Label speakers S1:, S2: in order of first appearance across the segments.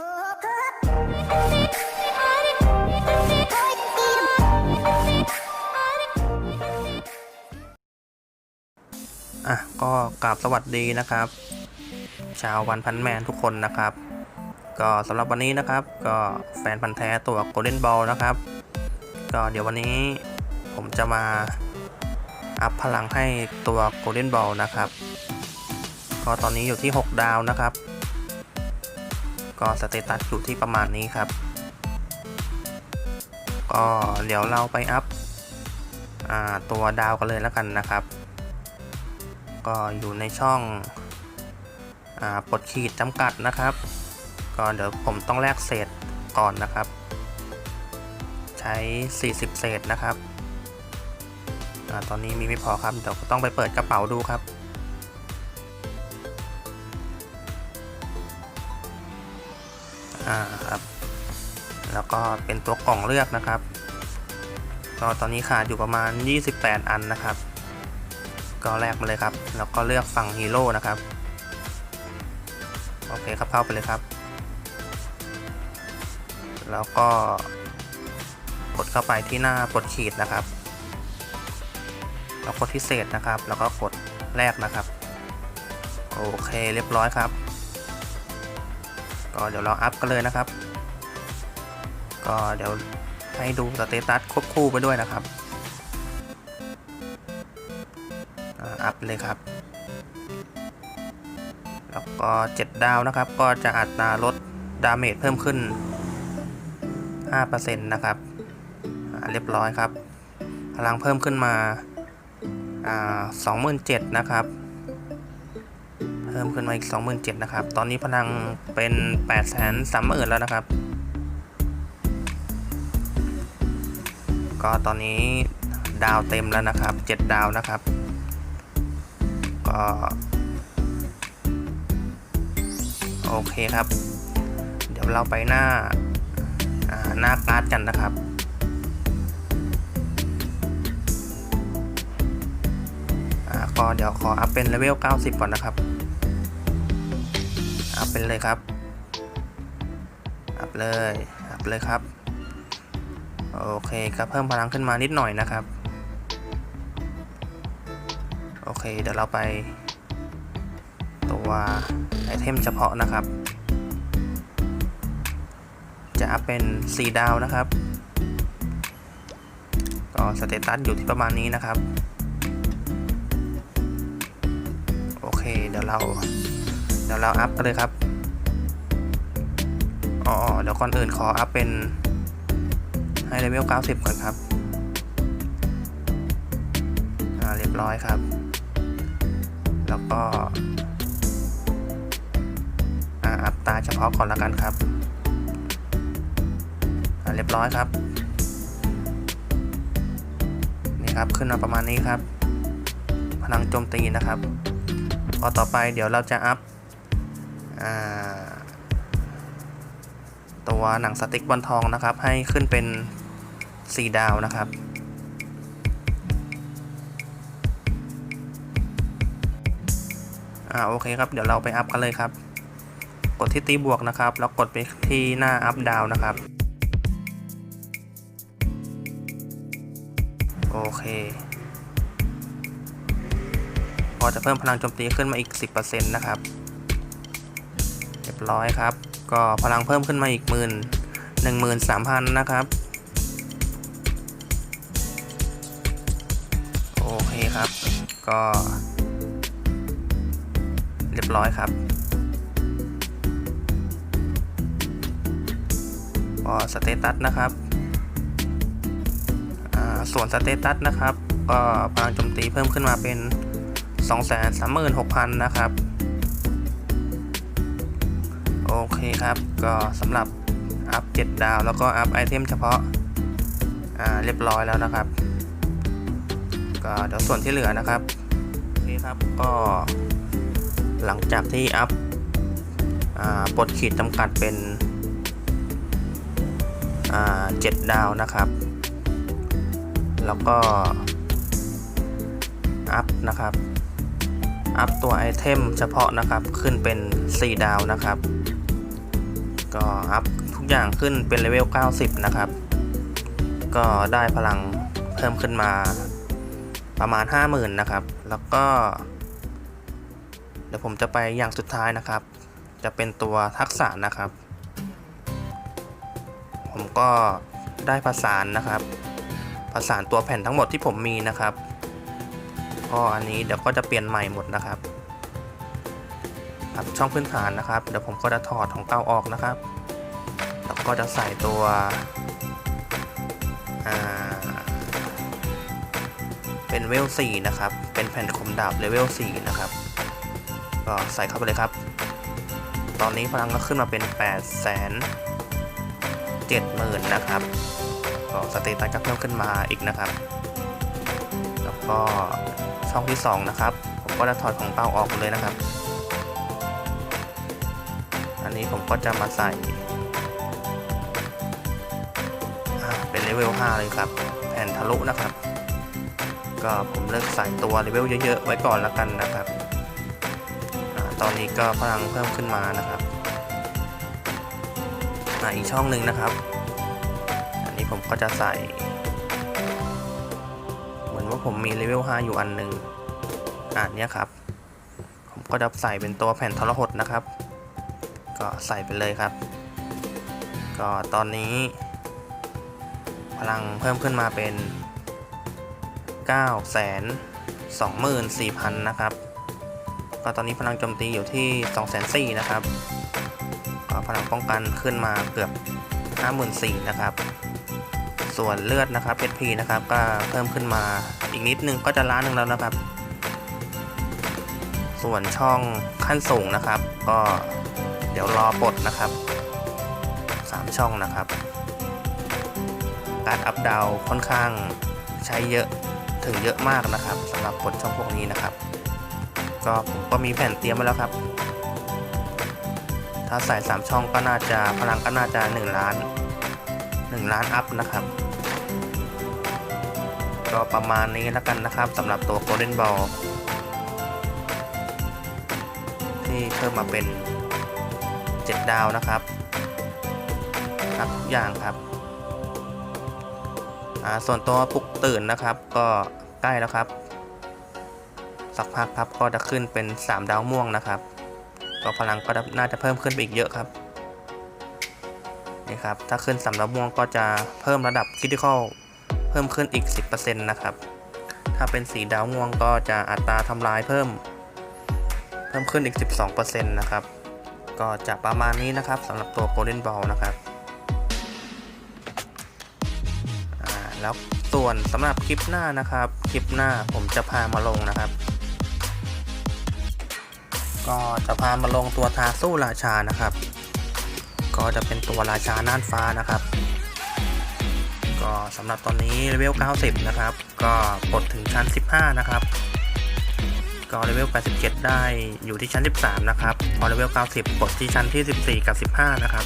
S1: อะก็กราบสวัสดีนะครับ ชาววันพันแมนทุกคนนะครับ ก็สำหรับวันนี้นะครับก็แฟนพันธ์แท้ตัว Golden Ball นะครับ ก็เดี๋ยววันนี้ผมจะมาอัพพลังให้ตัว Golden Ball นะครับ ก็ตอนนี้อยู่ที่ 6 ดาวนะครับ ก็สเตตัสอยู่ที่ประมาณนี้ครับ ก็เดี๋ยวเราไปอัพอตัวดาวกันเลยแล้วกันนะครับ ก็อยู่ในช่องอปลดขีดจำกัดนะครับ ก็เดี๋ยวผมต้องแลกเศษก่อนนะครับ ใช้ 40 เศษนะครับอตอนนี้มีไม่พอครับ เดี๋ยวต้องไปเปิดกระเป๋าดูครับ อ่าครับ แล้วก็เป็นตัวกล่องเลือกนะครับก็ตอนนี้ขาดอยู่ประมาณ 28 อันนะครับ ก็แลกมาเลยครับ แล้วก็เลือกฝั่งฮีโร่นะครับ โอเคครับเข้าไปเลยครับ แล้วก็กดเข้าไปที่หน้าปลดขีดนะครับ แล้วกดที่เศษนะครับ แล้วก็กดแรกนะครับ โอเคเรียบร้อยครับ ก็เดี๋ยวเราอัพกันเลยนะครับ ก็เดี๋ยวให้ดูสเตตัสควบคู่ไปด้วยนะครับอ่าอัพเลยครับ แล้วก็ 7 ดาวนะครับ ก็จะอัตราลดดาเมจเพิ่มขึ้น 5%นะครับอ่าเรียบร้อยครับ พลังเพิ่มขึ้นมาอ่า27,000 นะครับ เพิ่มขึ้นมาอีก 27,000นะครับ ตอนนี้พลังเป็น830,000แล้วนะครับ ก็ตอนนี้ดาวเต็มแล้วนะครับ 7 ดาวนะครับ ก็ โอเคครับ เดี๋ยวเราไปหน้าหน้าการ์ดกันนะครับอ่าก็เดี๋ยวขออัพเป็นเลเวล 90 ก่อนนะครับ อัพเป็นเลยครับ อัพเลย อัพเลยครับ โอเคก็เพิ่มพลังขึ้นมานิดหน่อยนะครับ โอเคเดี๋ยวเราไป ตัวไอเทมเฉพาะนะครับ จะอัพเป็น 4 ดาวนะครับ ก็สเตตัสอยู่ที่ประมาณนี้นะครับ โอเคเดี๋ยวเรา ดี๋ยวเราอัพกันเลยครับ อ๋อ เดี๋ยวก่อนอื่นขออัพเป็นให้เลเวล 90 ก่อนครับ อ่า เรียบร้อยครับ แล้วก็ อ่า อัพตาเฉพาะก่อนละกันครับ อ่า เรียบร้อยครับ นี่ครับ ขึ้นมาประมาณนี้ครับ พลังโจมตีนะครับพอต่อไปเดี๋ยวเราจะอัพ ตัวหนังสติ๊กบอลทองนะครับ ให้ขึ้นเป็น 4 ดาวนะครับ อ่าโอเคครับ เดี๋ยวเราไปอัพกันเลยครับ กดที่ตีบวกนะครับ แล้วกดไปที่หน้าอัพดาวนะครับ โอเคพอจะเพิ่มพลังโจมตีขึ้นมาอีก 10%นะครับ ร้อยครับ ก็พลังเพิ่มขึ้นมาอีกหมื่นหนึ่งหมื่นสามพันนะครับ โอเคครับ ก็ เรียบร้อยครับพอสเตตัสนะครับอ่าส่วนสเตตัสนะครับ ก็พลังโจมตีเพิ่มขึ้นมาเป็น 236,000 นะครับ โอเคครับ ก็สำหรับอัพ 7 ดาว แล้วก็อัพไอเทมเฉพาะอ่าเรียบร้อยแล้วนะครับ ก็เดี๋ยวส่วนที่เหลือนะครับโอเคครับก็หลังจากที่อัพอ่าปลดขีดจำกัดเป็นอ่า7ดาวนะครับ แล้วก็อัพนะครับ อัพตัวไอเทมเฉพาะนะครับขึ้นเป็น 4 ดาวนะครับ ก็อัพทุกอย่างขึ้นเป็นเลเวล 90 นะครับ ก็ได้พลังเพิ่มขึ้นมาประมาณ 50,000 นะครับ แล้วก็ เดี๋ยวผมจะไปอย่างสุดท้ายนะครับ จะเป็นตัวทักษะนะครับ ผมก็ได้ผสานนะครับผสานตัวแผ่นทั้งหมดที่ผมมีนะครับก็อันนี้เดี๋ยวก็จะเปลี่ยนใหม่หมดนะครับ ครับช่องพื้นฐานนะครับ เดี๋ยวผมก็จะถอดของเก่าออกนะครับ แล้วก็จะใส่ตัวเป็นเวล4นะครับ เป็นแผ่นคมดาบเลเวล4นะครับ ก็ใส่เข้าไปเลยครับ ตอนนี้พลังก็ขึ้นมาเป็น 8 0 0 0 0 70,000นะครับ ก็สเตตัสก็เพิ่มขึ้นมาอีกนะครับ แล้วก็ช่องที่ 2 นะครับ ผมก็จะถอดของเก่าออกเลยนะครับ นนี้ผมก็จะมาใส่เป็นเลเวล 5 เลยครับ แผ่นทะลุนะครับ ก็ผมเลือกใส่ตัวเลเวลเยอะๆ ไว้ก่อนและกันนะครับอตอนนี้ก็พลังเพิ่มขึ้นมานะครับออีกช่องหนึ่งนะครับ อันนี้ผมก็จะใส่ เหมือนว่าผมมีเลเวล 5 อยู่อันหนึ่งอ่านเนี้ยครับ ผมก็จะใส่เป็นตัวแผ่นทรหดนะครับ ก็ใส่ไปเลยครับ ก็ตอนนี้ พลังเพิ่มขึ้นมาเป็น 9 2 4 0 0 0 นะครับ ก็ตอนนี้พลังโจมตีอยู่ที่ 2 4 0 0 0นะครับ ก็พลังป้องกันขึ้นมาเกือบ 54,000นะครับ ส่วนเลือดนะครับ HP นะครับก็เพิ่มขึ้นมาอีกนิดนึงก็จะล้านหนึ่งแล้วนะครับส่วนช่องขั้นสูงนะครับ ก็ เดี๋ยวรอปลดนะครับ3ช่องนะครับ การอัพดาวค่อนข้างใช้เยอะถึงเยอะมากนะครับสำหรับปลดช่องพวกนี้นะครับ ก็ผมก็มีแผ่นเตรียมไว้แล้วครับถ้าใส่3ช่องก็น่าจะพลังก็น่าจะ 1 ล้าน 1 ล้านอัพนะครับ ก็ประมาณนี้แล้วกันนะครับสำหรับตัว Golden Ball ที่เพิ่มมาเป็น 7 ดาวนะครับครับทุกอย่างครับอ่าส่วนตัวปลุกตื่นนะครับ ก็ใกล้แล้วครับ สักพักครับก็จะขึ้นเป็น 3 ดาวม่วงนะครับก็พลังก็น่าจะเพิ่มขึ้นไปอีกเยอะครับนี่ครับถ้าขึ้นสำรับม่วงก็จะเพิ่มระดับคริติคอลเพิ่มขึ้นอีก 10%นะครับ ถ้าเป็นสีดาวม่วงก็จะอัตราทำลายเพิ่ม เพิ่มขึ้นอีก 12%นะครับ ก็จะประมาณนี้นะครับสำหรับตัว Golden Ball นะครับแล้วส่วนสำหรับคลิปหน้านะครับ คลิปหน้าผมจะพามาลงนะครับ ก็จะพามาลงตัวทาสู้ราชานะครับ ก็จะเป็นตัวราชาน่านฟ้านะครับ ก็สำหรับตอนนี้เลเวล90 นะครับ ก็ปลดถึงชั้น 15 นะครับ ก็เลเวล 87 ได้อยู่ที่ชั้น 13 นะครับ พอเลเวล 90ปลดที่ชั้นที่ 14 กับ 15 นะครับ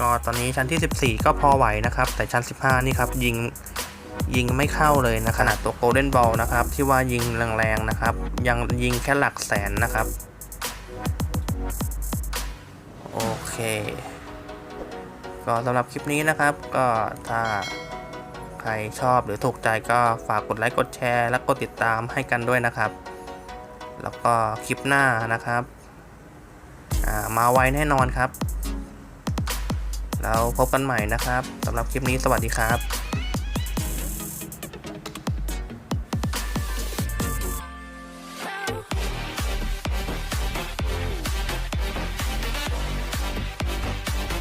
S1: ก็ตอนนี้ชั้นที่ 14 ก็พอไหวนะครับ แต่ชั้น 15 นี่ครับ ยิงยิงไม่เข้าเลยนะขนาดตัว Golden Ball นะครับ ที่ว่ายิงแรงๆนะครับ ยังยิงแค่หลักแสนนะครับ โอเค ก็สำหรับคลิปนี้นะครับ ก็ถ้า ใครชอบหรือถูกใจก็ฝากกดไลค์กดแชร์ และกดติดตามให้กันด้วยนะครับ แล้วก็คลิปหน้านะครับามาไวแน่นอนครับ แล้วพบกันใหม่นะครับสำหรับคลิปนี้สวัสดีครับ